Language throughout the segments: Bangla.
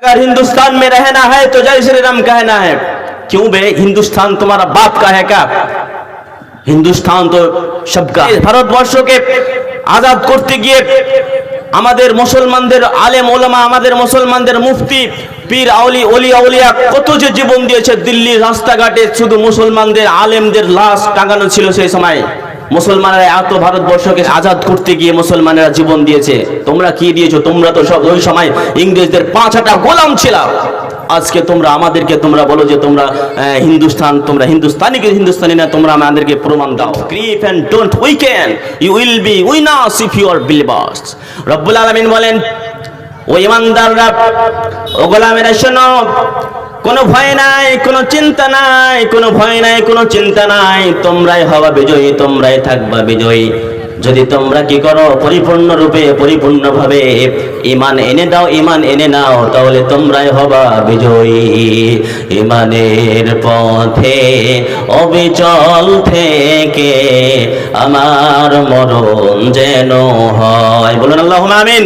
अगर हिंदुस्तान में रहना है तो जय श्री राम कहना है क्यों बे हिंदुस्तान तुम्हारा बाप का है क्या হিন্দুস্তান তো সবকা ভারতবর্ষকে আজাদ করতে গিয়ে আমাদের মুসলমানদের আলেম ওলামা আমাদের মুসলমানদের মুফতি পীর আউলি অলি আউলিয়া কত যে জীবন দিয়েছে দিল্লির রাস্তাঘাটে শুধু মুসলমানদের আলেমদের লাশ টাঙানো ছিল সেই সময় মুসলমানেরা এত ভারতবর্ষকে আজাদ করতে গিয়ে মুসলমানেরা জীবন দিয়েছে। তোমরা কি দিয়েছ? তোমরা তো সব ওই সময় ইংরেজদের পাঁচ হাটা গোলাম ছিল। আজকে তোমরা আমাদেরকে তোমরা বলো যে তোমরা হিন্দুস্তান, তোমরা হিন্দুস্তানি কি হিন্দুস্তানি না, তোমরা আমাদেরকে প্রমাণ দাও। Grief and don't weaken you will be winners if you are believers রব্বুল আলামিন বলেন, ও ইমানদাররা, ও গোলামেরা, শোনো কোনো ভয় নাই, কোনো চিন্তা নাই, কোনো ভয় নাই, কোনো চিন্তা নাই। তোমরাই হওয়া বিজয়ী, তোমরাই থাকবা বিজয়ী। যদি তোমরা কি করো পরিপূর্ণ রূপে পরিপূর্ণ ভাবে ইমান এনে দাও, ইমান এনে নাও, তাহলে তোমরাই হবা বিজয়ী। ইমানের পথে, অবিচল থেকে আমার মরণ যেন হয়। বলুন আল্লাহ আমিন।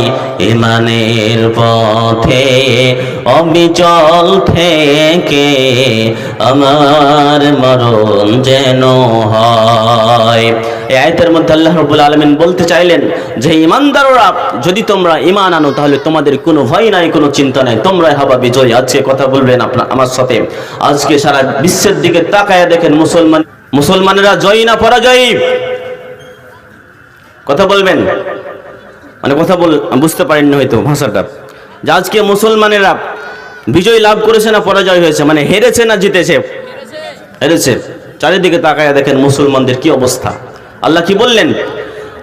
ইমানের পথে অবিচল থেকে আমার মরণ যেন হয়। এই আয়তের মধ্যে আল্লাহ রবুল আলমিন বলতে চাইলেন যে, ইমানদাররা, যদি তোমরা ইমান আনো, তাহলে তোমাদের কোনো ভয় নাই, কোনো চিন্তা নাই। তোমরাই হবা বিজয়। আজকে কথা বলবেন আপনার আমার সাথে। আজকে সারা বিশ্বের দিকে তাকায় দেখেন মুসলমান, মুসলমানেরা জয়ী না পরাজয়ী? কথা বলবেন? মানে কথা বল, বুঝতে পারেননি হয়তো ভাষাটা। যে আজকে মুসলমানেরা বিজয় লাভ করেছে না পরাজয় হয়েছে? মানে হেরেছে না জিতেছে? হেরেছে। চারিদিকে তাকায় দেখেন মুসলমানদের কি অবস্থা। আল্লাহ কি বললেন?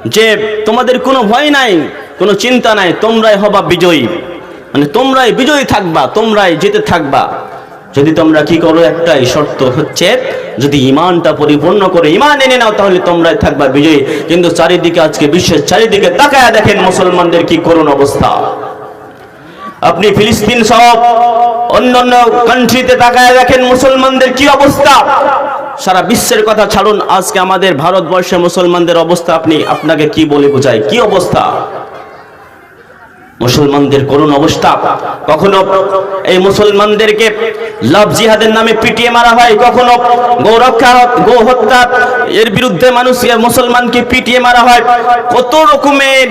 যে তোমাদের কোনো ভয় নাই, কোনো চিন্তা নাই, তোমরাই হবা বিজয়ী। মানে তোমরাই বিজয়ী থাকবা, তোমরাই জিতে থাকবা। যদি তোমরা কি করো, একটাই শর্ত হচ্ছে, যদি ইমানটা পরিপূর্ণ করে ইমান এনে নাও, তাহলে তোমরাই থাকবা বিজয়ী। কিন্তু চারিদিকে আজকে বিশ্বের চারিদিকে তাকায় দেখেন মুসলমানদের কি করুণ অবস্থা। আপনি ফিলিস্তিন সহ অন্যান্য কান্ট্রিতে তাকায় দেখেন মুসলমানদের কি অবস্থা। সারা বিশ্বের কথা ছাড়ুন, আজকে আমাদের ভারতবর্ষে মুসলমানদের অবস্থা আপনি, আপনাকে কি বলে বোঝায়? কি অবস্থা? মুসলমানদের করুণ অবস্থা। কখনো এই মুসলমানদেরকে লাভ জিহাদের নামে পিটিয়ে মারা হয়, কখনো গৌরক্ষা গো হত্যা এর বিরুদ্ধে মানুষ মুসলমানকে পিটিয়ে মারা হয়। কত রকমের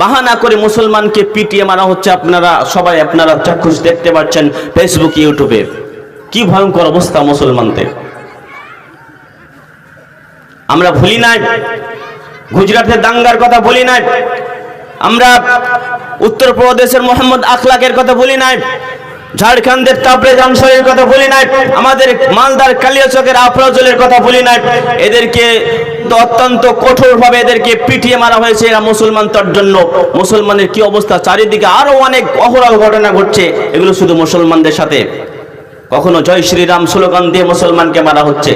বাহানা করে মুসলমানকে পিটিয়ে মারা হচ্ছে আপনারা সবাই, আপনারা চাক্ষুষ দেখতে পাচ্ছেন ফেসবুক ইউটিউবে কি ভয়ঙ্কর অবস্থা মুসলমানদের। আমরা ভুলি নাই, গুজরাটের দাঙ্গার কথা বলি নাই আমরা উত্তরপ্রদেশের মোহাম্মদ আখলাকের কথা বলি নাই, ঝাড়খণ্ডের তাপরে জামশরের কথা বলি নাই, আমাদের মালদার কালিয়াচকের আফরাজলের কথা বলি নাই। এদেরকে অত্যন্ত কঠোরভাবে এদেরকে পিটিয়ে মারা হয়েছে এরা মুসলমান তার জন্য। মুসলমানের কি অবস্থা? চারিদিকে আরও অনেক অহরহ ঘটনা ঘটছে, এগুলো শুধু মুসলমানদের সাথে। কখনো জয় শ্রীরাম স্লোগান দিয়ে মুসলমানকে মারা হচ্ছে,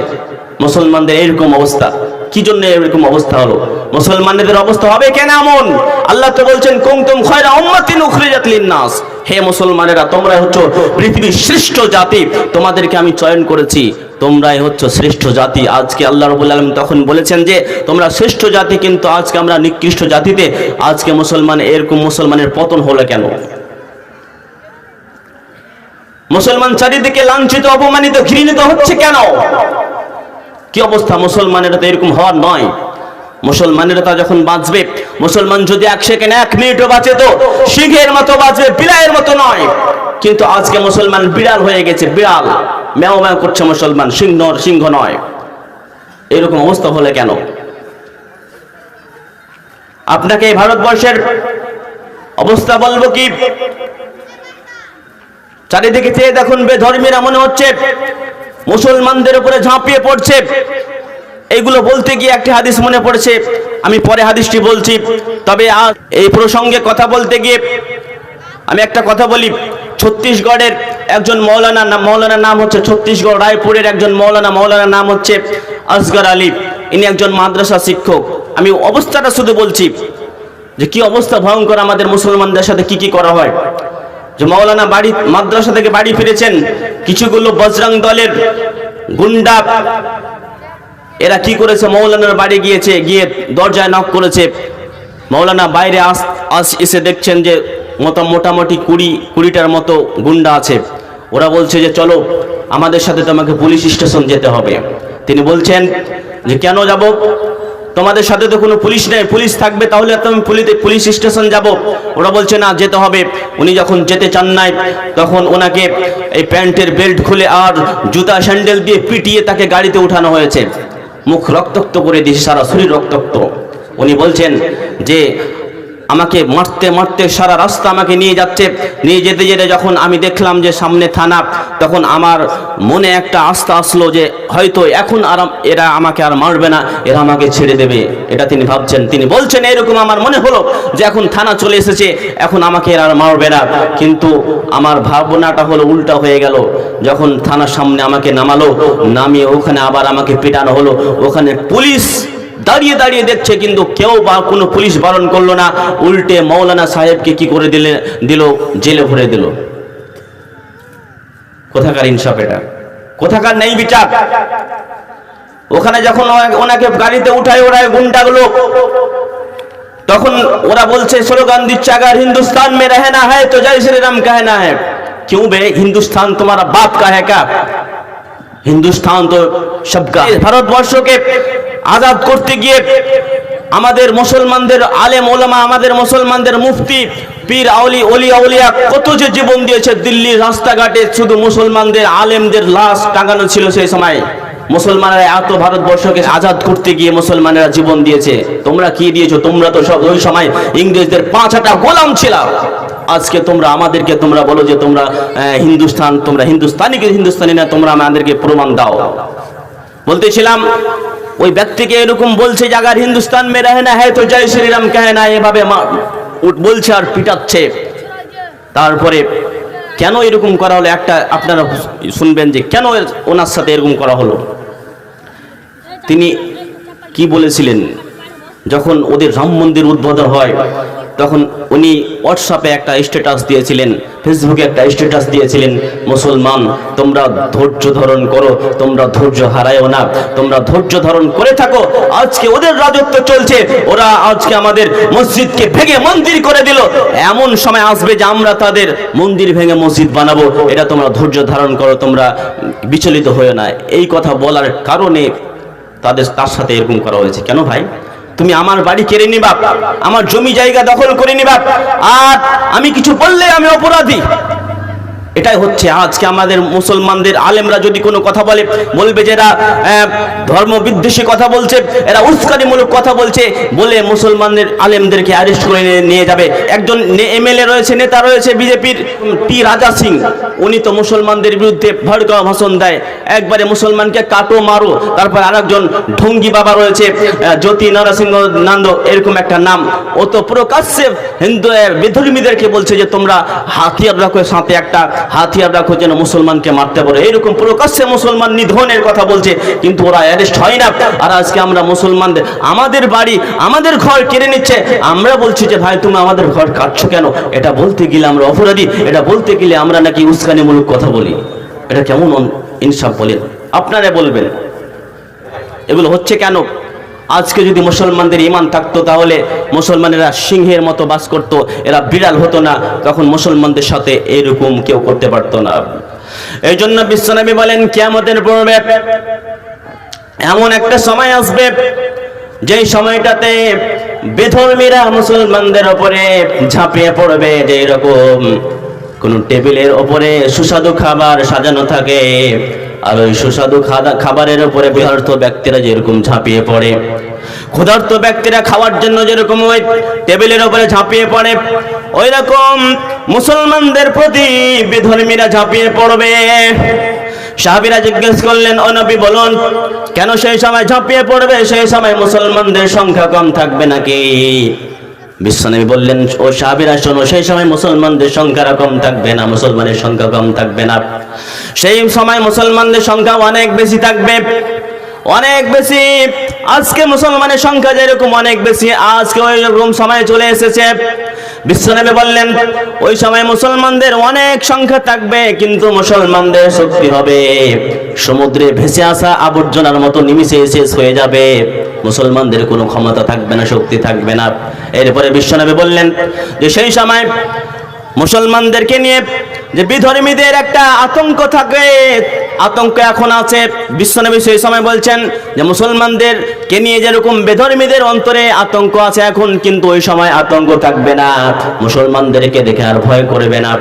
মুসলমানদের এরকম অবস্থা। কি জন্য এরকম অবস্থা হলো? মুসলমানদের অবস্থা হবে কেন এমন? আল্লাহ তো বলছেন কুমতুম উম্মাতিন উখরিজাত লিন-নাস। হে মুসলমানেরা, তোমরাই হচ্ছ পৃথিবীর শ্রেষ্ঠ জাতি। তোমাদেরকে আমি চয়ন করেছি। তোমরাই হচ্ছ শ্রেষ্ঠ জাতি। আজকে আল্লাহ রবুল আলম তখন বলেছেন যে, তোমরা শ্রেষ্ঠ জাতি, কিন্তু আজকে আমরা নিকৃষ্ট জাতিতে, আজকে মুসলমান এরকম মুসলমানের পতন হলো কেন? মুসলমান চারিদিকে লাঞ্ছিত, অপমানিত, ঘৃণিত হচ্ছে কেন? কি অবস্থা? মুসলমানেরা তো এরকম হওয়ার নয়। মুসলমানেরা তা যখন বাঁচবে, মুসলমান যদি এক সেকেন্ড এক মিনিটও বাঁচে তো সিংহের মতো বাঁচবে, বিড়ালের মতো নয়। কিন্তু আজকে মুসলমান বিড়াল হয়ে গেছে, বিড়াল। ম্যাও ম্যাও করছে মুসলমান, সিংহ সিংহ নয়। এরকম অবস্থা হলে কেন? আপনাকে ভারতবর্ষের অবস্থা বলব কি? চারিদিকে চেয়ে দেখুন, বেধর্মীরা মনে হচ্ছে মুসলমানদের উপরে ঝাঁপিয়ে পড়ছে। এইগুলো বলতে গিয়ে একটি হাদিস মনে পড়ছে। আমি পরে হাদিসটি বলছি। তবে এই প্রসঙ্গে কথা বলতে গিয়ে আমি একটা কথা বলি। ছত্তিশগড়ের একজন মৌলানা মৌলানার নাম হচ্ছে ছত্তিশগড় রায়পুরের একজন মৌলানা। মৌলানার নাম হচ্ছে আসগর আলী। ইনি একজন মাদ্রাসা শিক্ষক। আমি অবস্থাটা শুধু বলছি যে কি অবস্থা ভয়ঙ্কর আমাদের মুসলমানদের সাথে কি কি করা হয়। যে মৌলানা বাড়ি, মাদ্রাসা থেকে বাড়ি ফিরেছেন, কিছুগুলো বজরং দলের গুন্ডা। এরা কি করেছে? মৌলানার বাড়ি গিয়েছে, গিয়ে দরজায় নক করেছে। মৌলানা বাইরে আস আস, এসে দেখছেন যে মতো মোটামুটি কুড়ি, কুড়িটার মতো গুন্ডা আছে। ওরা বলছে যে, চলো, আমাদের সাথে তোমাকে পুলিশ স্টেশন যেতে হবে। তিনি বলছেন যে, কেন যাব? তোমাদের সাথে তো কোনো পুলিশ নেই, পুলিশ থাকবে, তাহলে আমি পুলিশ পুলিশ স্টেশন যাব। ওরা বলছে, না, যেতে হবে। উনি যখন যেতে চান নাই, তখন ওনাকে এই প্যান্টের বেল্ট খুলে আর জুতা, স্যান্ডেল দিয়ে পিটিয়ে তাকে গাড়িতে উঠানো হয়েছে। মুখ রক্তাক্ত করে দিয়েছে, সারা শরীর রক্তাক্ত। উনি বলছেন যে আমাকে মারতে মারতে সারা রাস্তা আমাকে নিয়ে যাচ্ছে। নিয়ে যেতে যেতে যখন আমি দেখলাম যে সামনে থানা, তখন আমার মনে একটা আস্থা আসলো যে হয়তো এখন আর এরা আমাকে আর মারবে না, এরা আমাকে ছেড়ে দেবে। এটা তিনি ভাবছেন। তিনি বলছেন এরকম আমার মনে হলো যে এখন থানা চলে এসেছে, এখন আমাকে এরা আর মারবে না। কিন্তু আমার ভাবনাটা হলো উল্টা হয়ে গেল। যখন থানার সামনে আমাকে নামালো, নামিয়ে ওখানে আবার আমাকে পেটানো হলো। ওখানে পুলিশ দাঁড়িয়ে দাঁড়িয়ে দেখছে কিন্তু কেউ বা কোনো পুলিশ বারণ করলো না উল্টে মৌলানা সাহেবকে কি করে দিলে দিল জেলে ভরে দিল কোথাকার ইনসাফ এটা কোথাকার নেই বিচার ওখানে যখন ও- ওনাকে গাড়িতে উঠায় ওরায় গুন্ডাগুলো তখন ওরা বলছে স্লোগান দিচ্ছে अगर हिंदुस्तान में रहना है तो जय श्री राम कहना है क्यों बे हिंदुस्तान तुम्हारा बाप का है क्या হিন্দুস্তান তো সবকা ভারতবর্ষকে আজাদ করতে গিয়ে আমাদের মুসলমানদের আলেম ওলামা, আমাদের মুসলমানদের মুফতি, পীর আউলি অলি আউলিয়া কত যে জীবন দিয়েছে। দিল্লির রাস্তাঘাটে শুধু মুসলমানদের আলেমদের লাশ টাঙানো ছিল সেই সময়। মুসলমানেরা এত ভারতবর্ষকে আজাদ করতে গিয়ে মুসলমানেরা জীবন দিয়েছে। তোমরা কি দিয়েছ? তোমরা তো সব ওই সময় ইংরেজদের পাঁচটা গোলাম ছিল আজকে তোমরা আমাদেরকে তোমরা বলো যে তোমরা হিন্দুস্তান তোমরা হিন্দুস্তানি কি হিন্দুস্তানি না, তোমরা আমাদেরকে প্রমাণ দাও। বলতেছিলাম, ওই ব্যক্তিকে এরকম বলছে যে, আগার হিন্দুস্তান মে রহে না হ্যাঁ তো জয় শ্রীরাম, কহে না, এভাবে বলছে আর পিটাচ্ছে। তারপরে কেন এরকম করা হলো? একটা আপনারা শুনবেন যে কেন ওনার সাথে এরকম করা হলো? তিনি কি বলেছিলেন? যখন ওদের রাম মন্দির উদ্বোধন হয় তখন উনি হোয়াটসঅ্যাপে একটা স্ট্যাটাস দিয়েছিলেন ফেসবুকে একটা স্ট্যাটাস দিয়েছিলেন, মুসলমান, তোমরা ধৈর্য ধারণ করো, তোমরা ধৈর্য হারায়ও না, তোমরা ধৈর্য ধারণ করে থাকো, আজকে ওদের রাজত্ব চলছে, ওরা আজকে আমাদের মসজিদকে ভেঙে মন্দির করে দিল। এমন সময় আসবে যে আমরা তাদের মন্দির ভেঙে মসজিদ বানাবো, এটা তোমরা ধৈর্য ধারণ করো, তোমরা বিচলিত হয়ে না। এই কথা বলার কারণে তাদের, তার সাথে এরকম করা হয়েছে। কেন ভাই? তুমি আমার বাড়ি কেড়ে নিবা, আমার জমি জায়গা দখল করে নিবা। আর আমি কিছু বললে আমি অপরাধী। এটাই হচ্ছে আজকে আমাদের মুসলমানদের আলেমরা যদি কোনো কথা বলে, বলবে যে এরা ধর্ম বিদ্বেষী কথা বলছে, এরা উস্কানিমূলক কথা বলছে, বলে মুসলমানদের আলেমদেরকে অ্যারেস্ট করে নিয়ে- যাবে। একজন এমএলএ রয়েছে, নেতা রয়েছে বিজেপির টি রাজা সিং। উনি তো মুসলমানদের বিরুদ্ধে ভড়কা ভাষণ দেয়। একবারে মুসলমানকে কাটো, মারো। তারপর আরেকজন ঢঙ্গি বাবা রয়েছে জ্যোতি নরসিংহ নন্দ, এরকম একটা নাম। ও তো প্রকাশ্যে হিন্দু বিধর্মীদেরকে বলছে যে তোমরা হাতিয়ার রাখো, সাথে একটা হাতিয়ার রাখো যেন মুসলমানকে মারতে পারো এরকম প্রকাশ্যে মুসলমান নিধনের কথা বলছে, কিন্তু ওরা অ্যারেস্ট হয় না। আর আজকে আমরা মুসলমানদের, আমাদের বাড়ি, আমাদের ঘর কেড়ে নিচ্ছে। আমরা বলছি যে, ভাই, তুমি আমাদের ঘর কাটছো কেন? এটা বলতে গেলে আমরা অপরাধী। এটা বলতে গেলে আমরা নাকি উস্কানিমূলক কথা বলি। এটা কেমন ইনসাফ বলেন। আপনারা বলবেন। এগুলো হচ্ছে কেন? আজকে যদি মুসলমানদের ইমান থাকতো তাহলে মুসলমানেরা সিংহের মতো বাস করত, এরা বিড়াল হতো না, তখন মুসলমানদের সাথে এরকম কেউ করতে পারতো না। এই জন্য বিশ্বনবী বলেন কেমতের পড়বে এমন একটা সময় আসবে, যেই সময়টাতে বেধর্মীরা মুসলমানদের ওপরে ঝাঁপিয়ে পড়বে যে এরকম কোন টেবিলের ওপরে সুস্বাদু খাবার সাজানো থাকে। আর ওই সুস্বাদু খাবারের উপরে বিহার্থ ব্যক্তিরা যেরকম ঝাঁপিয়ে পড়ে। ক্ষুধার্ত ব্যক্তিরা খাওয়ার জন্য যেরকম ওই টেবিলের উপরে ঝাঁপিয়ে পড়ে ওই রকম মুসলমানদের প্রতি বিধর্মীরা ঝাঁপিয়ে পড়বে। সাহাবিরা জিজ্ঞেস করলেন, ও নবী, বলুন, কেন সেই সময় ঝাঁপিয়ে পড়বে? সেই সময় মুসলমানদের সংখ্যা কম থাকবে নাকি? বিশ্বনবী বললেন, ও সাহাবিরা, শোনো, সেই সময় মুসলমানদের সংখ্যা কম থাকবে না, মুসলমানের সংখ্যা কম থাকবে না। সেই সময় মুসলমানদের সংখ্যা অনেক বেশি থাকবে। অনেক বেশি। আজকে মুসলমানের সংখ্যা যেরকম অনেক বেশি, আজকে ওই রকম সময় চলে এসেছে। বিশ্বনবী বললেন, ওই সময় মুসলমানদের অনেক সংখ্যা থাকবে, কিন্তু মুসলমানদের শক্তি হবে। সমুদ্রে ভেসে আসা আবর্জনার মতো নিমিশে শেষ হয়ে যাবে। মুসলমানদের কোনো ক্ষমতা থাকবে না, শক্তি থাকবে না। এরপরে বিশ্বনবী বললেন যে, সেই সময় মুসলমানদেরকে নিয়ে যে বিধর্মীদের একটা আতঙ্ক থাকে, আতঙ্ক এখন আছে। বিশ্বনবী সেই সময় বলছেন যে মুসলমানদের কে নিয়ে যেরকম বেধর্মীদের অন্তরে আতঙ্ক আছে, এখন কিন্তু ওই সময় আতঙ্ক থাকবে না। মুসলমানদেরকে দেখে আর ভয় করবে না।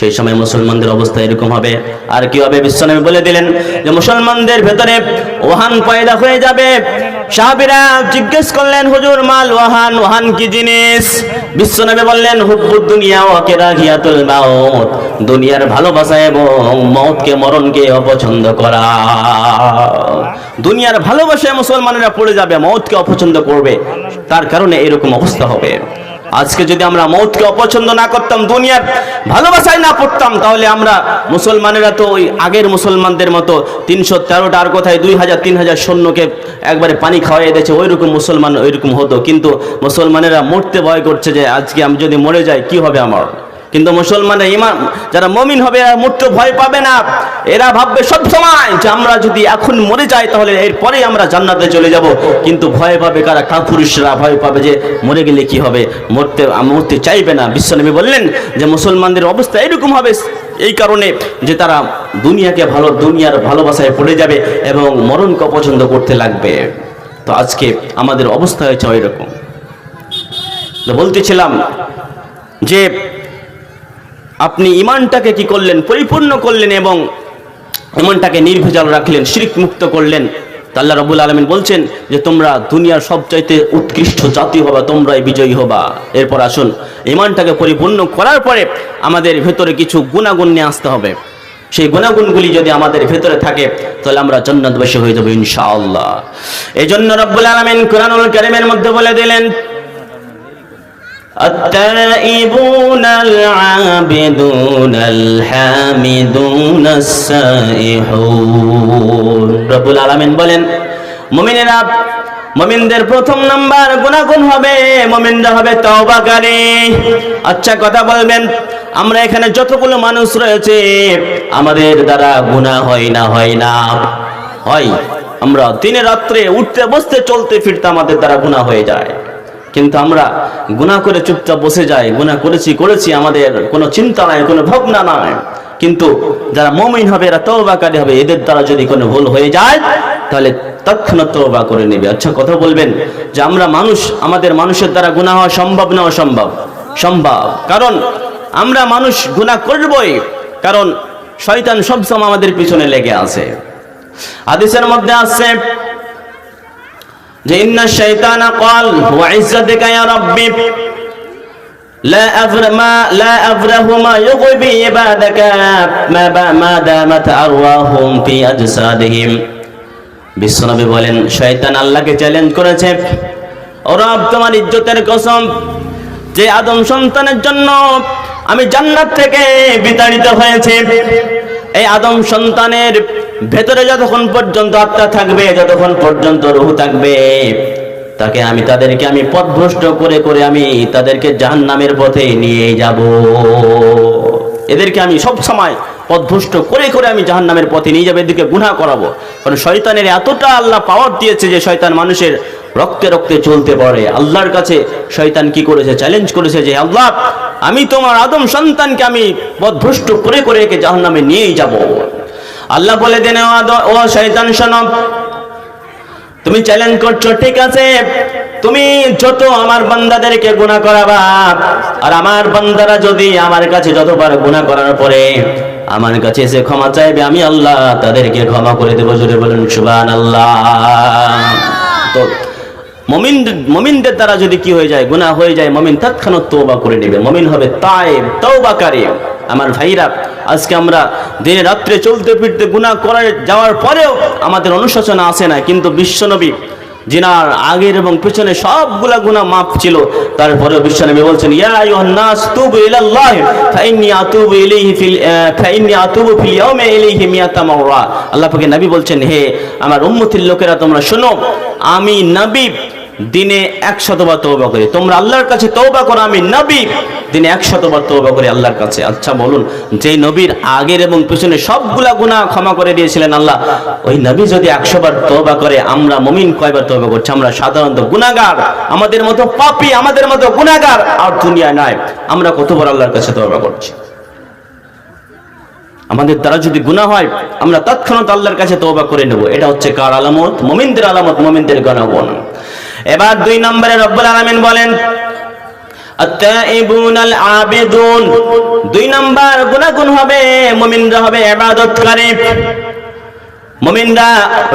সেই সময় মুসলমানদের অবস্থা এরকম হবে। আর কি হবে? বিশ্বনবী বলে দিলেন যে, মুসলমানদের ভেতরে ওহান পয়দা হয়ে যাবে। সাহাবিরা জিজ্ঞেস করলেন, হুজুর, মাল ওয়াহান ওহান কি জিনিস? বিশ্বনবী বললেন হুব্বুদ দুনিয়া ও কেরাহিয়াতুল মাউত। দুনিয়ার ভালোবাসা এবং মৌতকে মরণকে অপছন্দ করা। দুনিয়ার ভালোবাসায় মুসলমানেরা পড়ে যাবে মৌতকে অপছন্দ করবে। তার কারণে এরকম অবস্থা হবে। আজকে যদি আমরা মৌতকে অপছন্দ না করতাম, দুনিয়ার ভালোবাসায় না পড়তাম, তাহলে আমরা মুসলমানেরা তো ওই আগের মুসলমানদের মতো তিনশো তেরোটা আর কোথায় দুই হাজার, তিন হাজার সৈন্যকে একবারে পানি খাওয়াই দিয়েছে ওই রকম মুসলমান ওইরকম হতো। কিন্তু মুসলমানেরা মরতে ভয় করছে যে, আজকে আমি যদি মরে যাই, কি হবে আমার? কিন্তু মুসলমানের ইমান, যারা মমিন হবে এরা মরতে ভয় পাবে না। এরা ভাববে সব সময় যে আমরা যদি এখন মরে যাই, তাহলে এরপরে আমরা জান্নাতে চলে যাব। কিন্তু ভয় পাবে কারা? কাপুরুষরা ভয় পাবে যে মরে গেলে কি হবে? মরতে মরতে চাইবে না। বিশ্বনবী বললেন যে মুসলমানদের অবস্থা এরকম হবে এই কারণে যে তারা দুনিয়াকে ভালো, দুনিয়ার ভালোবাসায় পড়ে যাবে এবং মরণকে অপছন্দ করতে লাগবে। তো আজকে আমাদের অবস্থা হয়েছে ওই রকম বলতেছিলাম যে আপনি ইমানটাকে কি করলেন? পরিপূর্ণ করলেন এবং ইমানটাকে নির্ভেজাল রাখলেন শিরিক মুক্ত করলেন আল্লাহ রবুল আলমিন বলছেন যে, তোমরা দুনিয়ার সবচাইতে উৎকৃষ্ট জাতি হবা, তোমরাই বিজয়ী হবা। এরপর আসুন ইমানটাকে পরিপূর্ণ করার পরে আমাদের ভেতরে কিছু গুণাগুণ নিয়ে আসতে হবে। সেই গুণাগুণগুলি যদি আমাদের ভেতরে থাকে, তাহলে আমরা জান্নাতবাসী হয়ে যাব ইনশাআল্লাহ। এই জন্য রব্বুল আলমিন কোরআনুল কারিমের মধ্যে বলে দিলেন التائبون العابدون الحامدون السائحون রব্বুল আলামিন বলেন মুমিনেরা মুমিনদের প্রথম নাম্বার গুণাগুণ হবে মুমিনরা হবে তওবাকারী আচ্ছা কথা বলবেন আমরা এখানে যতগুলো মানুষ রয়েছে আমাদের দ্বারা গুনাহ হয় না হয় না হয় আমরা দিনে রাত্রে উঠতে বসতে চলতে ফিরতে আমাদের দ্বারা গুনাহ হয়ে যায় কিন্তু আমরা গুনাহ করে চুপচাপ বসে যাই, গুনাহ করেছি করেছি, আমাদের কোনো চিন্তা নাই, কোনো ভাবনা নাই। কিন্তু যারা মমিন হবে, এরা তওবাকারী হবে, এদের দ্বারা যদি কোনো ভুল হয়ে যায়, তাহলে তৎক্ষণাৎ তওবা করে নেবে। আচ্ছা কথা বলবেন যে আমরা মানুষ, আমাদের মানুষের দ্বারা গুনাহ হওয়া সম্ভব না অসম্ভব? সম্ভব। কারণ আমরা মানুষ গুনাহ করবই, কারণ শয়তান সবসময় আমাদের পিছনে লেগে আছে। হাদিসের মধ্যে আছে যে ইন্না শাইতানা কল ওয়া ইজ্জাতিকা ইয়া রাব্বি, লা আফর, মা, লা আফরাহুমা ইউগবি ইবাদাকা, মা বা, মা দামাত আরওয়াহুম ফি আজসাদিহিম। বিশ্বনবী বলেন, শয়তান আল্লাহকে চ্যালেঞ্জ করেছে, ও রব, তোমার ইজ্জতের কসম, যে আদম সন্তানের জন্য আমি জান্নাত থেকে বিতাড়িত হয়েছে এই আদম সন্তানের ভেতরে যতক্ষণ পর্যন্ত আত্মা থাকবে, যতক্ষণ পর্যন্ত রুহু থাকবে, তাকে আমি, তাদেরকে আমি পথভ্রষ্ট করে করে আমি তাদেরকে জাহান্নামের পথে নিয়ে যাব। এদেরকে আমি সব সময় পথভ্রষ্ট করে করে আমি জাহান্নামের পথে নিয়ে যাব এদেরকে গুনাহ করাবো। কারণ শয়তানের এতটা আল্লাহ পাওয়ার দিয়েছে যে শয়তান মানুষের রক্তে রক্তে চলতে পারে। আল্লাহর কাছে শয়তান কি করেছে? চ্যালেঞ্জ করেছে যে, আল্লাহ, আমি তোমার আদম সন্তানকে আমি পথভ্রষ্ট করে করে একে জাহান্নামে নিয়েই যাব। আল্লাহ বলে দেন, ও শয়তান, শোনো, তুমি চ্যালেঞ্জ করছ, ঠিক আছে, তুমি যত আমার বান্দাদেরকে গুণা করাবা, আর আমার বান্দারা যদি আমার কাছে যতবার গুণা করার পরে আমার কাছে এসে ক্ষমা চাইবে, আমি আল্লাহ তাদেরকে ক্ষমা করে দেবো। জোরে বলুন সুবান আল্লাহ তো মমিন, মমিনদের দ্বারা যদি কি হয়ে যায়, গুনাহ হয়ে যায়, মমিন তৎক্ষণাৎ তওবা করে নেবে। মমিন হবে তায়েব, তওবাকারী। আমার ভাইরা, আজকে আমরা দিনে রাত্রে চলতে ফিরতে গুনাহ করে যাওয়ার পরেও আমাদের অনুশোচনা আসে না, কিন্তু বিশ্বনবী জিনার আগের এবং পিছনে সবগুলা গুনাহ মাফ ছিল। তারপরে বিশ্বনবী বলছেন, ইয়া আইয়ুহান নাস তুবু ইলাল্লাহ, ফাইন্নী আতুবু ইলাইহি ফিল ফাইন্নী আতুবু ফিল ইয়াউমি ইলাইহি মিয়াতা মাররা আল্লাহ পাকে নবী বলছেন, হে আমার উম্মতির লোকেরা, তোমরা শোনো, আমি নবী দিনে একশতবার তওবা করি। তোমরা আল্লাহর কাছে তওবা করো, আমি নবী। দিনে একশতবার তওবা করি আল্লাহর কাছে। আচ্ছা বলুন যে নবীর আগের এবং পিছনে সবগুলা গুনাহ ক্ষমা করে দিয়েছিলেন আল্লাহ, ওই নবী যদি একশোবার তওবা করে, আমরা মুমিন কয়বার তওবা করছি? আমরা সাধারণত গুনাহগার। আমাদের মতো পাপী, আমাদের মতো গুনাহগার আর দুনিয়া নয় আমরা কতবার আল্লাহর কাছে তওবা করছি? আমাদের দ্বারা যদি গুনাহ হয়, আমরা তৎক্ষণাৎ আল্লাহর কাছে তওবা করে নেব। এটা হচ্ছে কার আলামত? মুমিনদের আলামত, মুমিনদের গণবন। এবার দুই নম্বরে রব্বুল আলমিন বলেন দুই নম্বর গুনাগুন হবে মুমিনরা হবে ইবাদতকারী। মুমিনরা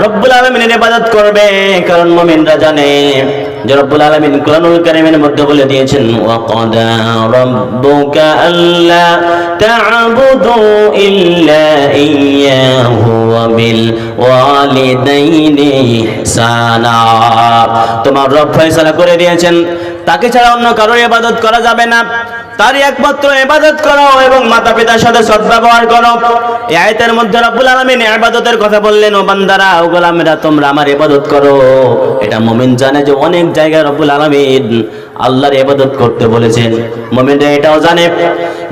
রব্বুল আলামিনের ইবাদত করবে, কারণ মুমিনরা জানে যে রব্বুল আলমিন কোরআনুল কারীমের মধ্যে বলে দিয়েছেন তোমার রব ফয়সালা করে দিয়েছেন, তাকে ছাড়া অন্য কারোর ইবাদত করা যাবে না। তারই একমাত্র ইবাদত করো এবং মাতা পিতার সাথে সদ্ব্যবহার করো। এই আয়াতের মধ্যে রব্বুল আলামিন এবাদতের কথা বললেন, ও বান্দারা, ও গোলামেরা, তোমরা আমার এবাদত করো। এটা মুমিন জানে যে অনেক জায়গায় রব্বুল আলামিন আল্লাহর এবাদত করতে বলেছেন। মুমিনরা এটাও জানে।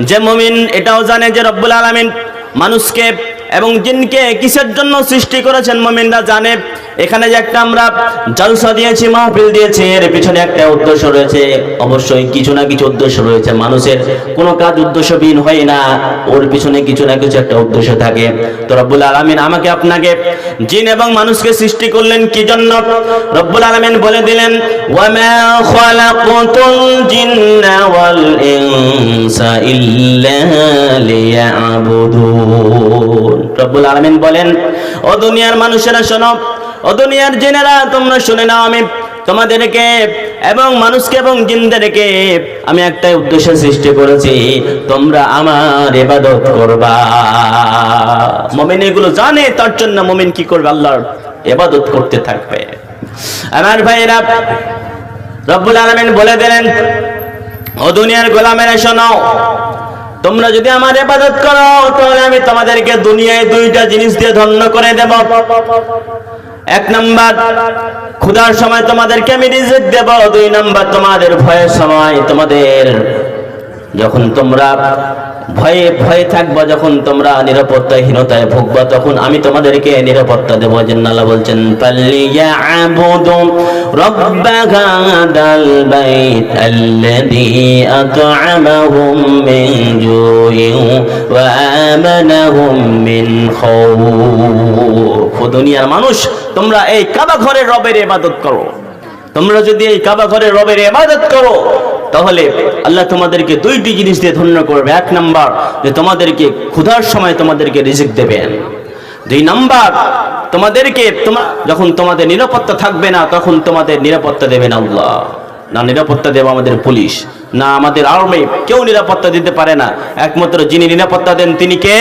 যে মুমিন এটাও জানে যে রব্বুল আলামিন মানুষকে এবং জিনকে কিসের জন্য সৃষ্টি করেছেন মুমিনরা জানে। এখানে যে একটা আমরা জলসা দিয়েছি, মাহফিল দিয়েছি, এর পিছনে একটা উদ্দেশ্য রয়েছে। অবশ্যই কিছু না কিছু উদ্দেশ্য রয়েছে। মানুষের কোনো কাজ উদ্দেশ্যবিহীন হয় না, ওর পিছনে কিছু না কিছু একটা উদ্দেশ্য থাকে। তো রব্বুল আলামিন আমাকে আপনাকে জিন এবং মানুষকে সৃষ্টি করলেন কি জন্য? রব্বুল আলামিন বলে দিলেন ওয়াল রব্বুল আলামিন বলেন, ও দুনিয়ার মানুষেরা শোনো, ও দুনিয়ার জেনেরা, তোমরা শুনে নাও আমি তোমাদেরকে এবং মানুষকে এবং জিনদেরকে আমি একটাই উদ্দেশ্য সৃষ্টি করেছি, তোমরা আমার ইবাদত করবা। মুমিন এগুলো জানে, তার জন্য মুমিন কি করবে? আল্লাহর এবাদত করতে থাকবে। আমার ভাইরা রব্বুল আলামিন বলে দিলেন, ও দুনিয়ার গোলামেরা শোনো তোমরা যদি আমার এবাদত করো, তাহলে আমি তোমাদেরকে দুনিয়ায় দুইটা জিনিস দিয়ে ধন্য করে দেব। এক নাম্বার, ক্ষুধার সময় তোমাদেরকে আমি রিজিক দেব। দুই নাম্বার, তোমাদের ভয়ের সময় তোমাদের যখন তোমরা ভয়ে ভয়ে থাকবা, যখন তোমরা নিরাপত্তাহীনতায় ভুগবা, তখন আমি তোমাদেরকে নিরাপত্তা দেবো। জিন্নাল্লাহ বলছেন খাউফ দুনিয়ার মানুষ, তোমরা এই কাবা ঘরের রবের ইবাদত করো। তোমরা যদি এই কাবা ঘরের রবের ইবাদত করো তাহলে আল্লাহ তোমাদেরকে দুইটি জিনিস দিয়ে ধন্য করবে। এক নাম্বার যে তোমাদেরকে ক্ষুধার সময় তোমাদেরকে রিজিক দেবেন। দুই নাম্বার, তোমাদেরকে তোমার যখন তোমাদের নিরাপত্তা থাকবে না, তখন তোমাদের নিরাপত্তা দেবেন আল্লাহ। না নিরাপত্তা দেব আমাদের পুলিশ, না আমাদের আর্মি কেউ নিরাপত্তা দিতে পারে না। একমাত্র যিনি নিরাপত্তা দেন তিনি কে?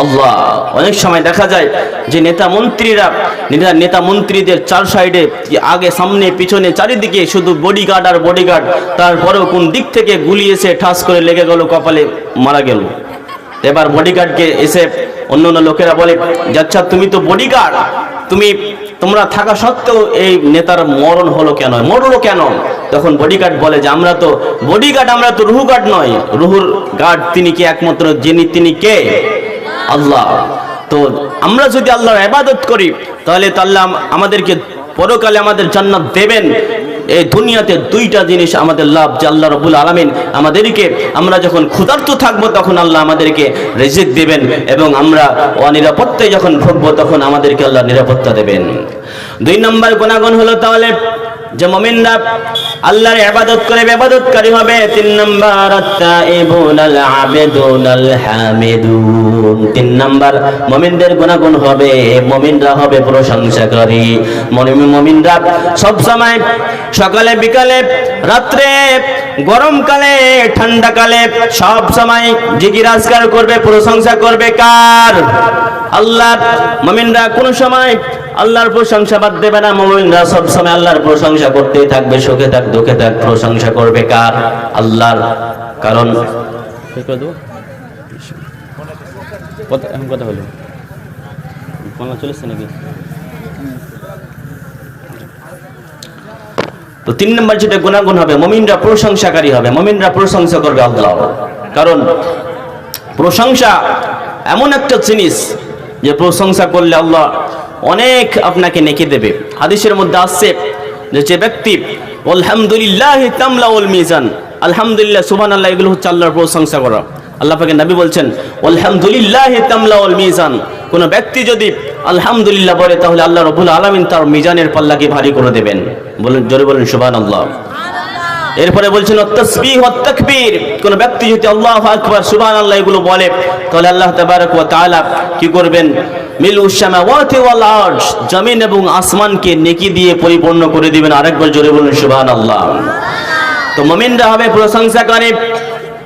আল্লাহ। অনেক সময় দেখা যায় যে নেতা মন্ত্রীরা, নেতা নেতা মন্ত্রীদের চার সাইডে আগে সামনে, পিছনে, চারিদিকে শুধু বডিগার্ড আর বডিগার্ড তারপরেও কোন দিক থেকে গুলি এসে ঠাস করে লেগে গেল, কপালে মারা গেল। এবার বডিগার্ডকে এসে অন্য অন্য লোকেরা বলে যে আচ্ছা তুমি তো বডিগার্ড তুমি, তোমরা থাকা সত্ত্বেও এই নেতার মরণ হলো কেন? মরলো কেন? তখন বডিগার্ড বলে যে, আমরা তো বডিগার্ড আমরা তো রুহু গার্ড নয়। রুহুর গার্ড তিনি কি একমাত্র? যিনি, তিনি কে? আল্লাহ। তো আমরা যদি আল্লাহর ইবাদত করি, তাহলে তো আল্লাহ আমাদেরকে পরকালে আমাদের জান্নাত দেবেন। এই দুনিয়াতে দুইটা জিনিস আমাদের লাভ, যে আল্লাহ রবুল আলমিন আমাদেরকে, আমরা যখন ক্ষুধার্ত থাকব, তখন আল্লাহ আমাদেরকে রেজিক দেবেন এবং আমরা অনিরাপত্তায় যখন ভুগবো, তখন আমাদেরকে আল্লাহ নিরাপত্তা দেবেন। দুই নম্বর গুণাগুণ হলো তাহলে যে মমিনরা আল্লাহর ইবাদত করে ইবাদতকারী হবে। তিন নাম্বার, আত্তাইবুন আল আবিদুন আল হামিদুন তিন নাম্বার, মুমিনদের গুনাহগুণ হবে। মুমিনরা হবে প্রশংসাকারী। মুমিন মুমিনরা সব সময় সকালে, বিকালে, রাত্রে, গরমকালে, ঠান্ডাকালে সব সময় জিগির আজকার করবে, প্রশংসা করবে কার? আল্লাহ মমিনরা কোন সময় আল্লাহর প্রশংসা বাদ দেবে না মমিনরা সব সময় আল্লাহর প্রশংসা করতেই থাকবে সুখে থাক দুঃখে থাক প্রশংসা করবে কার? আল্লাহর কারণ কথা হলো। চলেছে নাকি? তো তিন নম্বর যেটা গুণাগুণ হবে মমিনরা প্রশংসাকারী হবে মমিনরা প্রশংসা করবে আল্লাহ কারণ প্রশংসা এমন একটা জিনিস যে প্রশংসা করলে আল্লাহ অনেক আপনাকে নেকি দেবে। হাদিসের মধ্যে আসছে যে ব্যক্তি, আলহামদুলিল্লাহ তামলাউল মিজান। আলহামদুলিল্লাহ, সুবহানাল্লাহ, এগুলো হচ্ছে আল্লাহর প্রশংসা করা। আল্লাহ পাকে নবী বলছেন, আলহামদুলিল্লাহ তামলাউল মিজান। কোন ব্যক্তি যদি আলহামদুলিল্লাহ বলে তাহলে আল্লাহ রবুল আলমিন তার মিজানের পাল্লাকে ভারী করে দেবেন। বলুন, জোরে বলুন, সুবহানাল্লাহ। এরপরে বলছেন তসবিহ ও কোন ব্যক্তি যদি আল্লাহ আল্লাহু আকবার, সুবহানাল্লাহ এগুলো বলে, তাহলে আল্লাহ তাবারক ওয়া তাআলা কি করবেন? মিলু সামাওয়াতি ওয়াল আরশ। জমিন এবং আসমানকে নেকি দিয়ে পরিপূর্ণ করে দিবেন। আরেকবার জোরে বলুন, সুবহানাল্লাহ। তো মুমিনরা হবে প্রশংসা করে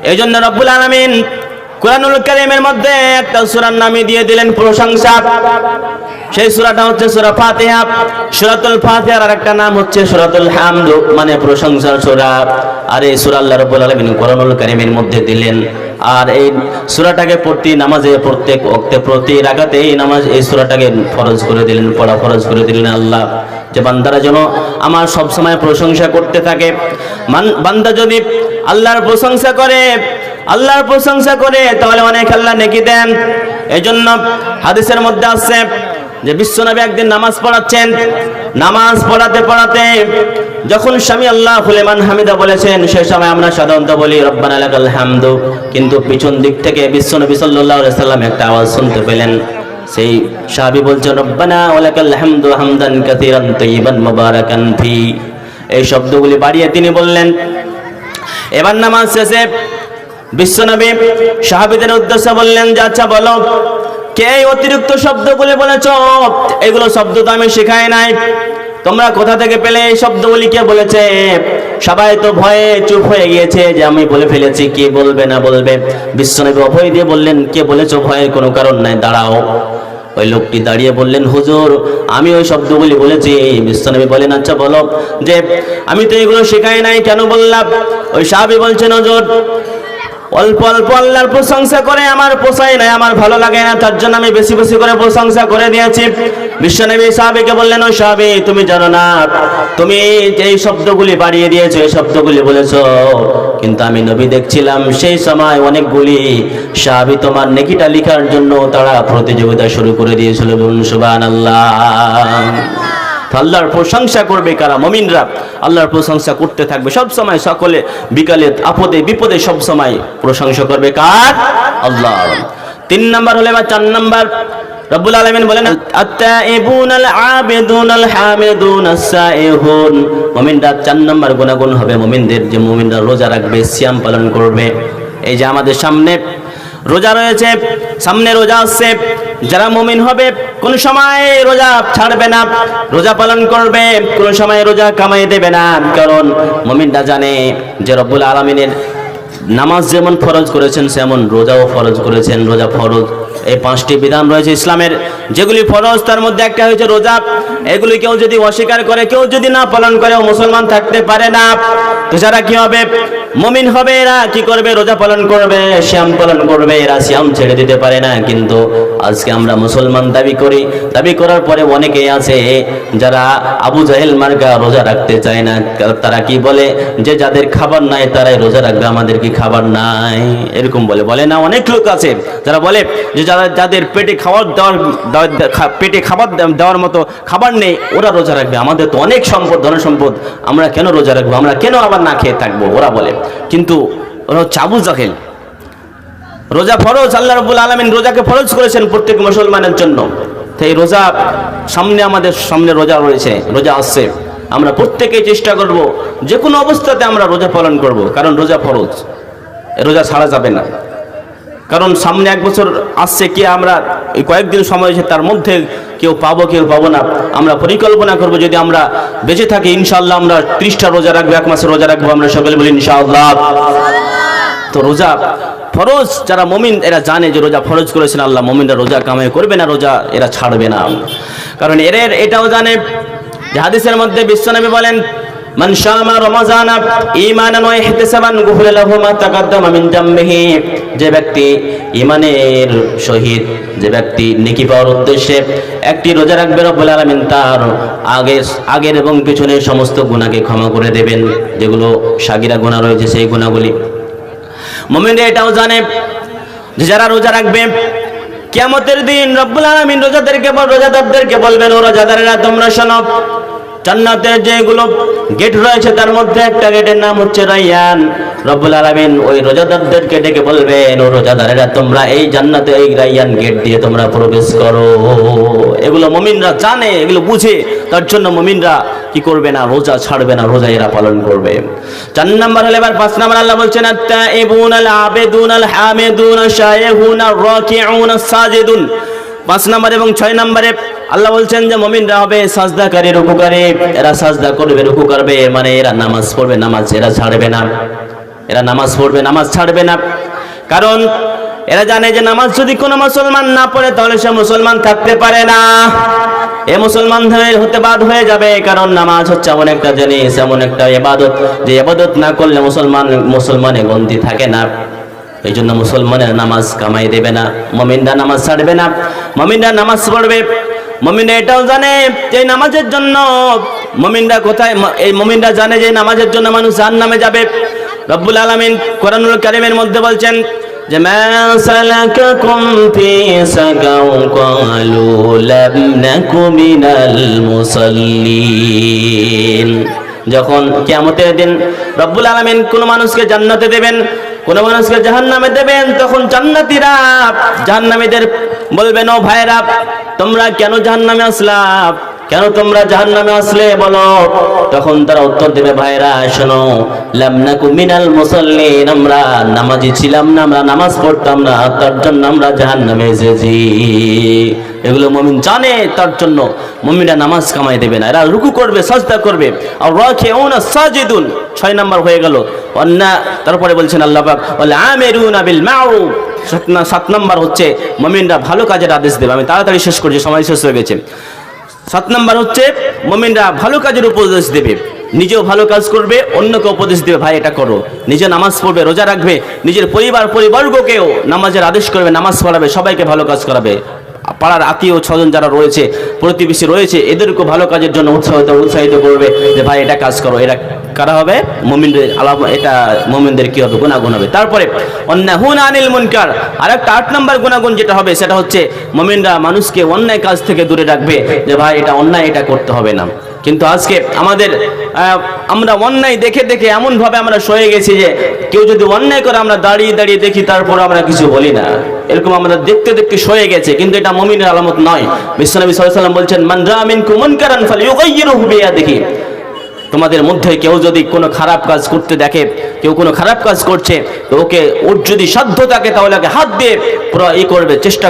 এইজন্য রব্বুল আলামিন কোরআনুল কারীমের মধ্যে একটা সূরার নামে দিয়ে দিলেন প্রশংসা। সেই সূরাটা হচ্ছে সূরা ফাতিহা। সূরাতুল ফাতিহার আরেকটা নাম হচ্ছে সূরাতুল হামদ মানে প্রশংসার সূরা। আর এই সূরা আল্লাহ রাব্বুল আলামিন কোরআনুল কারীমের মধ্যে দিলেন। আর এই সূরাটাকে প্রতি নামাজে প্রত্যেক ওয়াক্তে, প্রতি রাকাতে এই নামাজ এই সূরাটাকে ফরজ করে দিলেন, পড়া ফরজ করে দিলেন আল্লাহ। যে বান্দারা যেন আমার সব সময় প্রশংসা করতে থাকে। বান্দা যদি আল্লাহর প্রশংসা করে আল্লাহর প্রশংসা করে, তাহলে অনেক আল্লাহ নেকি দেন। এই জন্য হাদিসের মধ্যে আছে যে বিশ্বনবী একদিন নামাজ পড়াচ্ছেন। নামাজ পড়াতে পড়াতে যখন স্বামী আল্লাহ ফুলেমান হামিদা বলেছেন, সে সময় আমরা সাধারণত বলি, রব্বান লাকাল হামদু। কিন্তু পিছন দিক থেকে বিশ্বনবী আলাইহি সাল্লাম একটা আওয়াজ শুনতে পেলেন। সেই সাহাবী বলছেন, রব্বানা ওয়ালাকাল হামদু হামদান কাসীরান তাইয়িবান মুবারাকান এই শব্দগুলি বাড়িয়ে তিনি বললেন। এবার নামাজ শেষে বিশ্বনবী সাহাবীদের উদ্দেশ্যে বললেন, যে আচ্ছা বলো, কে অতিরিক্ত শব্দগুলি বলেছ? এগুলো শব্দ তো আমি শেখাই নাই। তোমরা কোথা থেকে পেলে এই শব্দগুলি? কে বলেছে? সবাই তো ভয়ে চুপ হয়ে গিয়েছে যে আমি বলে ফেলেছি, কে বলবে না বলবে? বিশ্বনবী অভয় দিয়ে বললেন, কে বলেছ? ভয়ের কোনো কারণ নাই, দাঁড়াও। ওই লোকটি দাঁড়িয়ে বললেন, হুজুর, আমি ওই শব্দগুলি বলেছি। বিশ্বনবী বলেন আচ্ছা বলো, যে আমি তো এগুলো শেখাই নাই, কেন বললাম? ওই সাহাবি বলছেন, হুজুর অল্প অল্প আল্লাহর প্রশংসা করে, আমার পোষায় নাই, আমার ভালো লাগে না, তার জন্য আমি বেশি বেশি করে প্রশংসা করে দিয়েছি। বিশ্বনবী সাহাবিকে বললেন, ও সাহাবি, তুমি জানো না, তুমি এই শব্দগুলি বাড়িয়ে দিয়েছ, এই শব্দগুলি বলেছ, কিন্তু আমি নবী দেখছিলাম সেই সময় অনেকগুলি সাহাবি তোমার নেকিটা লিখার জন্য তারা প্রতিযোগিতা শুরু করে দিয়েছিল বলুন, সুবহানাল্লাহ। তো আল্লাহর প্রশংসা করবে কারা? মমিনরা আল্লাহর প্রশংসা করতে থাকবে। সব সময় সকলে বিকালে, আপদে, বিপদে সব সময় প্রশংসা করবে কার? আল্লাহ। তিন নাম্বার হলে বা চার নাম্বার। রব্বুল আলামিন বলেন, আত্তাইবুন আল আবিদুন আল হামিদুন আস-সাইহুন। মুমিনরা চার নাম্বার গুণাগুণ হবে। মুমিনদের যে মুমিনরা রোজা রাখবে, সিয়াম পালন করবে। এই যে আমাদের সামনে রোজা রয়েছে, সামনে রোজা আসছে। যারা মুমিন হবে, কোন সময় রোজা ছাড়বে না, রোজা পালন করবে, কোন সময় রোজা কামাই দেবে না। কারণ মুমিনরা জানে যে রব্বুল আলমিনের নামাজ যেমন ফরজ করেছেন, সেমন রোজাও ফরজ করেছেন, রোজা ফরজ এই পাঁচটি বিধান রয়েছে ইসলামের। যেগুলি ফরজ, তার মধ্যে একটা হয়েছে রোজা। এগুলি কেউ যদি অস্বীকার করে, কেউ যদি না পালন করে মুসলমান থাকতে পারে না। তো যারা কি হবে? মমিন হবে, এরা কি করবে? রোজা পালন করবে, শ্যাম পালন করবে, এরা শ্যাম ছেড়ে দিতে পারে না। কিন্তু আজকে আমরা মুসলমান দাবি করি। দাবি করার পরে অনেকে আছে যারা আবু জাহেল মার্কা রোজা রাখতে চায় না। তারা কি বলে? যে যাদের খাবার নাই, তারাই রোজা রাখবে, আমাদের কি খাবার নাই? এরকম বলে। বলে না, অনেক লোক আছে যারা বলে যে যারা যাদের পেটে খাবার দেওয়ার পেটে খাবার দেওয়ার মতো খাবার নেই, ওরা রোজা রাখবে। আমাদের তো অনেক সম্পদ ধন সম্পদ আমরা কেন রোজা রাখব? আমরা কেন আবার না খেয়ে থাকব? ওরা বলে। কিন্তু ওরা আবু জাহেল। রোজা ফরজ, আল্লাহ রবুল আলমিন রোজাকে ফরজ করেছেন প্রত্যেক মুসলমানের জন্য। তো এই রোজা সামনে আমাদের সামনে রোজা রয়েছে, রোজা আসছে। আমরা প্রত্যেকেই চেষ্টা করব যে কোনো অবস্থাতে আমরা রোজা পালন করব, কারণ রোজা ফরজ। রোজা ছাড়া যাবে না। কারণ সামনে এক বছর আসছে, কি আমরা কয়েকদিন সময় আছে তার মধ্যে কেউ পাবো কেউ পাবো না, আমরা পরিকল্পনা করব, যদি আমরা বেঁচে থাকি, ইনশাআল্লাহ আমরা ত্রিশটা রোজা রাখব, এক মাসে রোজা রাখব, আমরা সকলে বলি ইনশাআল্লাহ। তো রোজা ফরজ, যারা মমিন, এরা জানে যে রোজা ফরজ করেছেন আল্লাহ, মমিনরা রোজা কামাই করবে না, রোজা এরা ছাড়বে না। কারণ এর এটাও জানে যে হাদিসের মধ্যে বিশ্বনবী বলেন মান শামা রমাজানা ঈমানান ওয়া ইহতিসাবান গুফিরা লাহু মা তাকাদ্দামা মিন জামবিহি যে ব্যক্তি ঈমানের সহিত, যে ব্যক্তি নেকি পাওয়ার উদ্দেশ্যে একটি রোজা রাখবে রব্বুল আলামিন, তার আগের আগের এবং পিছনের সমস্ত গুনাহকে ক্ষমা করে দেবেন, যেগুলো সাগিরা গুনাহ রয়েছে সেই গুনাহগুলি। মুমিনরা এটাও জানে যে যারা রোজা রাখবে, কিয়ামতের দিন রব্বুল আলামিন রোজাদারকে রোজাদারদেরকে বলবেন, ও রোজাদারেরা, তোমরা শোনো, জান্নাতের যেগুলো গেট রয়েছে তার মধ্যে, একটা গেটের নাম হচ্ছে রাইয়ান রব্বুল আলামিন ওই রোজাদারদেরকে ডেকে বলবেন, ও রোজাদারেরা, তোমরা এই জান্নাতে এই রাইয়ান গেট দিয়ে তোমরা প্রবেশ করো। এগুলো মমিনরা জানে, এগুলো বুঝে। তার জন্য মমিনরা কি করবে না, রোজা ছাড়বে না, রোজা এরা পালন করবে। চার নাম্বার হলে, এবার পাঁচ নাম্বার আল্লাহ বলছেন আত্তাইবুন আল আবেদুন আল হামিদুন শাইহুন আর রাকিউন সাজিদুন। পাঁচ নাম্বার এবং ছয় নাম্বারে আল্লাহ বলছেন যে মমিনরা হবে সাজদাকারী, রুকুকারী। এরা সাজদা করবে, রুকু করবে মানে এরা নামাজ পড়বে, নামাজ এরা ছাড়বে না। এরা নামাজ পড়বে, নামাজ ছাড়বে না। কারণ এরা জানে যে নামাজ যদি কোনো মুসলমান না পড়ে, তাহলে সে মুসলমান থাকতে পারে না। এ মুসলমান হতে বাদ হয়ে যাবে, কারণ নামাজ হচ্ছে এমন একটা জিনিস, এমন একটা এবাদত যে ইবাদত না করলে মুসলমান, মুসলমানে গন্তি থাকে না। এই জন্য মুসলমানের নামাজ কামাই দেবে না, মমিনরা নামাজ ছাড়বে না, মমিনরা নামাজ পড়বে। মমিনরা এটাও জানে যে নামাজের জন্য মমিনরা কোথায় এই মমিনরা জানে যে নামাজের জন্য মানুষ জান নামে যাবে। রব্বুল আলামিন কোরআনুল কারিমের মধ্যে বলছেন, যে যখন কিয়ামতের দিন রব্বুল আলামিন কোন মানুষকে জান্নাতে দেবেন কোন মানুষকে জাহান নামে দেবেন, তখন জান্নাতীরা জাহান্নামীদের বলবেন ও ভাইরা তোমরা কেন জাহান্নামে আসলা? কেন তোমরা জাহান্নামে আসলে বলো? তখন তারা উত্তর দেবে ভাইরা শোনো লামনাকু মিনাল মুসাল্লিন, আমরা নামাজি ছিলাম না, আমরা নামাজ পড়তাম না, তার জন্য আমরা জাহান্নামে এসেছি। এগুলো মমিন জানে, তার জন্য মমিনরা নামাজ কামাই দেবে না। এরা রুকু করবে, সাজদা করবে। আর রাখে ওনা সাজিদুন, ছয় নাম্বার হয়ে গেল। অন্যা, তারপরে বলছেন আল্লাহ পাক বলে আমিরুনা বিল না- সাত নাম্বার হচ্ছে, মমিনরা ভালো কাজের আদেশ দেবে। আমি তাড়াতাড়ি শেষ করছি, সময় শেষ হয়ে গেছে। সাত নম্বর হচ্ছে, মমিনরা ভালো কাজের উপদেশ দেবে, নিজেও ভালো কাজ করবে, অন্যকে উপদেশ দেবে, ভাই, এটা করো। নিজে নামাজ পড়বে, রোজা রাখবে, নিজের পরিবার পরিবর্গকেও নামাজের আদেশ করবে, নামাজ পড়াবে, সবাইকে ভালো কাজ করাবে। পাড়ার আত্মীয় স্বজন যারা রয়েছে, প্রতিবেশী রয়েছে এদেরকে ভালো কাজের জন্য উৎসাহিত উৎসাহিত করবে যে, ভাই, এটা কাজ করো। এরা কারা হবে? মোমিনদের আলাপ এটা মোমিনদের কি হবে? গুণাগুণ হবে। তারপরে অন্যাহুন আনিল মুনকার। আর একটা আট নম্বর গুণাগুণ যেটা হবে, সেটা হচ্ছে মোমিনরা মানুষকে অন্যায় কাজ থেকে দূরে রাখবে যে, ভাই, এটা অন্যায়, এটা করতে হবে না। কিন্তু আজকে আমাদের আমরা অন্যায় দেখে দেখে এমন ভাবে আমরা সয়ে গেছি যে কেউ যদি অন্যায় করে আমরা দাঁড়িয়ে দাঁড়িয়ে দেখি তারপর আমরা কিছু বলি না। এরকম আমরা দেখতে দেখতে সয়ে গেছে, কিন্তু এটা মমিনের আলামত নয়। বিশ্বনবী সাল্লাম বলছেন, মান রাআ মিনকুম মুনকারান ফালিয়ুগাইয়িরহু বিয়াদিহি। তোমাদের মধ্যে কেউ যদি কোনো খারাপ কাজ করতে দেখে, কেউ কোনো খারাপ কাজ করছে, তো ওকে ওর যদি সাধ্য থাকে তাহলে হাত দিয়ে পুরো ই করবে, চেষ্টা